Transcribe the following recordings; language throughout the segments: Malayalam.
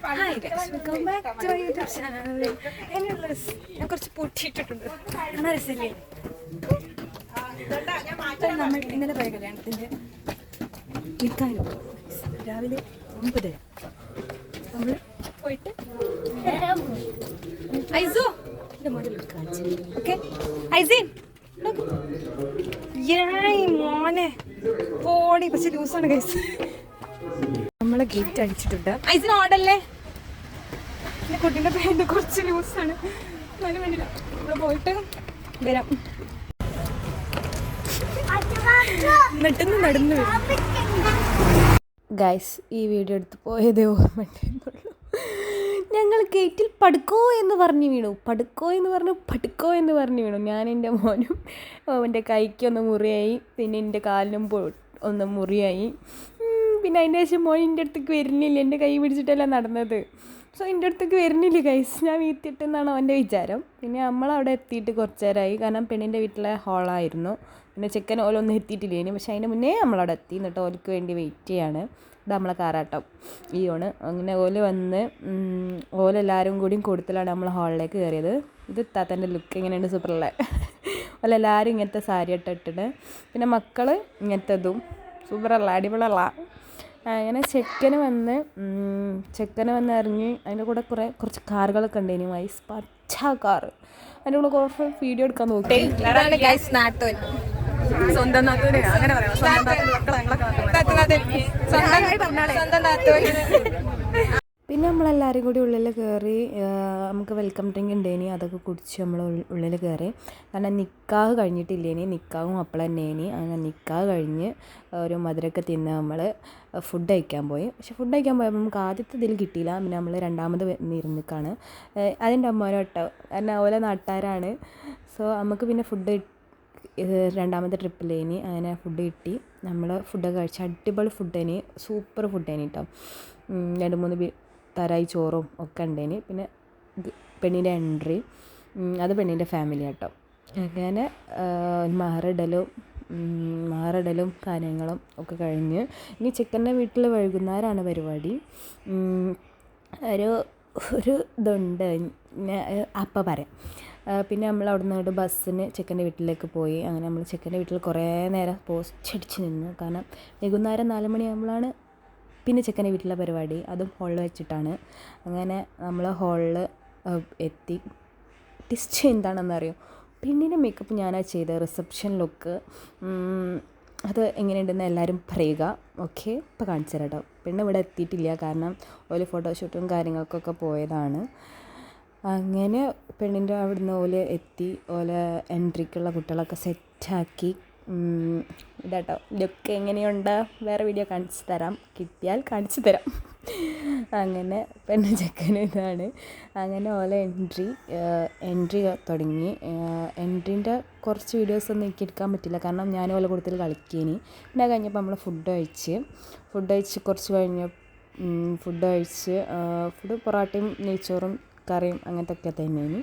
Hi guys welcome back to YouTube channel എന്നുള്ള ഞാൻ കുറച്ച് പൊട്ടിയിട്ടിട്ടുണ്ട്. കാണാൻ രസമില്ലേ നമ്മൾ ഇന്നലെ പോയ കല്യാണത്തിന്റെ നിൽക്കാനും രാവിലെ ഒമ്പത് നമ്മൾ പോയിട്ട് ഐസോ എന്റെ മോനെ കാണിച്ചു. ഓക്കെ? ഐസീൻ മോനെ. പോടി പക്ഷെ ലൂസാണ് കൈസ് നമ്മളെ ഗേറ്റ് അടിച്ചിട്ടുണ്ട്. ഐസിന് ഓടല്ലേ എന്റെ കുട്ടീന്റെ പാന്റ് കുറച്ച് ലൂസാണ് ആണ്. വേണ്ടില്ല നമ്മൾ പോയിട്ട് വരാം. നടന്നു വരും. ഗൈസ് ഈ വീഡിയോ എടുത്ത് പോയതേ ഓർമ്മയുള്ളൂ ഞങ്ങൾ ഗേറ്റിൽ പടുക്കോ എന്ന് പറഞ്ഞു വീണു. പടുക്കോ എന്ന് പറഞ്ഞു പടുക്കോ എന്ന് പറഞ്ഞു വീണു. ഞാൻ എന്റെ മോനും അവന്റെ കൈക്കൊന്ന് മുറിയായി. പിന്നെ എന്റെ കാലിനും ഒന്ന് മുറിയായി. പിന്നെ അതിന്റെ ശേഷം മോൻ എന്റെ അടുത്തേക്ക് വരുന്നില്ല. എന്റെ കൈ പിടിച്ചിട്ടല്ല നടന്നത്. സോ എന്റെ അടുത്തേക്ക് വരുന്നില്ല കൈസ് ഞാൻ വീത്തിട്ടെന്നാണ് അവന്റെ വിചാരം. പിന്നെ നമ്മൾ അവിടെ എത്തിയിട്ട് കുറച്ച് നേരമായി കാരണം പെണ്ണിന്റെ വീട്ടിലെ ഹോളായിരുന്നു പിന്നെ ചെക്കൻ ഓലൊന്നും എത്തിയിട്ടില്ല ഇനി പക്ഷേ അതിന് മുന്നേ നമ്മളവിടെ എത്തി. എന്നിട്ട് ഓലക്ക് വേണ്ടി വെയിറ്റ് ചെയ്യാണ്. ഇത് നമ്മളെ കാറാട്ടം ഈ ഓണ് അങ്ങനെ ഓൽ വന്ന് ഓലെല്ലാവരും കൂടിയും കൊടുത്തിലാണ് നമ്മൾ ഹാളിലേക്ക് കയറിയത്. ഇത് താത്തന്റെ ലുക്ക് എങ്ങനെയുണ്ട്? സൂപ്പറല്ലേ ഓലെല്ലാവരും ഇങ്ങനത്തെ സാരി ഇട്ടിട്ടുണ്ട് പിന്നെ മക്കൾ ഇങ്ങനത്തതും. സൂപ്പറല്ല അടിപൊളിയല്ല അങ്ങനെ ചെക്കന് വന്ന് ചെക്കന് വന്ന് ഇറങ്ങി അതിന്റെ കൂടെ കുറേ കുറച്ച് കാറുകളൊക്കെ ഉണ്ട് ഇനി വൈസ് പച്ച കാറ്. അതിന്റെ കൂടെ കുറച്ച് വീഡിയോ എടുക്കാൻ നോക്കി. സ്വന്തം നമ്മളെല്ലാവരും കൂടി ഉള്ളിൽ കയറി നമുക്ക് വെൽക്കം ഡ്രിങ്ക് ഉണ്ടേനി അതൊക്കെ കുടിച്ച് നമ്മൾ ഉള്ളിൽ കയറി. കാരണം നിക്കാഹ് കഴിഞ്ഞിട്ടില്ലേനി നിക്കാഹും അപ്പോൾ തന്നെയേനി അങ്ങനെ നിക്കാഹ് കഴിഞ്ഞ് ഒരു മധുരമൊക്കെ തിന്ന് നമ്മൾ ഫുഡ് കഴിക്കാൻ പോയി. പക്ഷെ ഫുഡ് കഴിക്കാൻ പോയപ്പോൾ നമുക്ക് ആദ്യത്തെ ഇതിൽ കിട്ടിയില്ല. പിന്നെ നമ്മൾ രണ്ടാമത് ഇരുന്നിക്കാണ് അതിന്റെ അമ്മോരോ കേട്ടോ കാരണം ഓലെ നാട്ടുകാരാണ് സോ നമുക്ക് പിന്നെ ഫുഡ് രണ്ടാമത്തെ ട്രിപ്പിലേനി അങ്ങനെ ഫുഡ് കിട്ടി. നമ്മൾ ഫുഡൊക്കെ കഴിച്ച് അടിപൊളി ഫുഡ് ഫുഡേനി സൂപ്പർ ഫുഡേനി കേട്ടോ രണ്ട് മൂന്ന് തരായി ചോറും ഒക്കെ ഉണ്ടേന്. പിന്നെ പെണ്ണിന്റെ എൻട്രി. അത് പെണ്ണിന്റെ ഫാമിലി കേട്ടോ അങ്ങനെ മാറിടലും മാറിടലും കാര്യങ്ങളും ഒക്കെ കഴിഞ്ഞ് ഇനി ചെക്കന്റെ വീട്ടിൽ വൈകുന്നേരമാണ് പരിപാടി. ഒരു ഒരു ഇതുണ്ട്. അപ്പ പറയാം. പിന്നെ നമ്മൾ അവിടെ നിന്ന് ബസ്സിന് ചെക്കന്റെ വീട്ടിലേക്ക് പോയി. അങ്ങനെ നമ്മൾ ചെക്കന്റെ വീട്ടിൽ കുറേ നേരം പോസ്റ്റ് അടിച്ച് നിന്നു. കാരണം വൈകുന്നേരം നാല് മണിയാകുമ്പോഴാണ് പിന്നെ ചെക്കന്റെ വീട്ടിലെ പരിപാടി അതും ഹോളിൽ വെച്ചിട്ടാണ്. അങ്ങനെ നമ്മൾ ഹോളിൽ എത്തി. ടിസ്റ്റ് എന്താണെന്ന് അറിയോ പെണ്ണിന്റെ മേക്കപ്പ് ഞാനാ ചെയ്ത റിസപ്ഷൻ ലുക്ക് അത് എങ്ങനെയുണ്ടെന്ന് എല്ലാവരും പറയുക. ഓക്കെ ഇപ്പോൾ കാണിച്ചു തരാം കേട്ടോ പെണ്ണ് ഇവിടെ എത്തിയിട്ടില്ല കാരണം ഓൽ ഫോട്ടോഷൂട്ടും കാര്യങ്ങൾക്കൊക്കെ പോയതാണ്. അങ്ങനെ പെണ്ണിന്റെ അവിടുന്ന് ഓൽ എത്തി. ഓല എൻട്രിക്കുള്ള കുട്ടികളൊക്കെ സെറ്റാക്കി ഇതാട്ടോ. ലുക്ക് എങ്ങനെയുണ്ട്? വേറെ വീഡിയോ കാണിച്ചു തരാം. കിട്ടിയാൽ കാണിച്ചു തരാം. അങ്ങനെ പെണ്ണ് ചെക്കന് ഇതാണ്. അങ്ങനെ ഓല എൻട്രി എൻട്രി തുടങ്ങി. എൻട്രീന്റെ കുറച്ച് വീഡിയോസ് ഒന്നും എനിക്ക് എടുക്കാൻ പറ്റില്ല. കാരണം ഞാൻ ഓല കൂടുതൽ കളിക്കേനി. പിന്നെ കഴിഞ്ഞപ്പോൾ നമ്മൾ ഫുഡ് കഴിച്ച് ഫുഡ് കഴിച്ച് കുറച്ച് കഴിഞ്ഞ ഫുഡ് കഴിച്ച് ഫുഡ് പൊറോട്ടയും നെയ്ച്ചോറും കറിയും അങ്ങനത്തെ ഒക്കെ തന്നെയാണ്.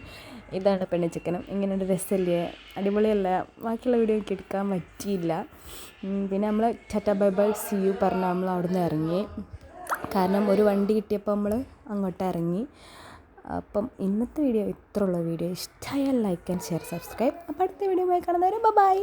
ഇതാണ് പെണ്ണ് ചിക്കനും. ഒരു രസമല്ലേ അടിപൊളിയല്ല? ബാക്കിയുള്ള വീഡിയോ ഒക്കെ എടുക്കാൻ പറ്റിയില്ല. പിന്നെ നമ്മൾ ചറ്റ ബൈ ബൈ സി യു പറഞ്ഞ് നമ്മൾ അവിടെ നിന്ന് ഇറങ്ങി. കാരണം ഒരു വണ്ടി കിട്ടിയപ്പോൾ നമ്മൾ അങ്ങോട്ട് ഇറങ്ങി. അപ്പം ഇന്നത്തെ വീഡിയോ ഇത്രയുള്ള വീഡിയോ ഇഷ്ടമായാൽ ലൈക്ക് ആൻഡ് ഷെയർ സബ്സ്ക്രൈബ് അപ്പോൾ അടുത്ത വീഡിയോ കാണുന്നവരെ ബൈ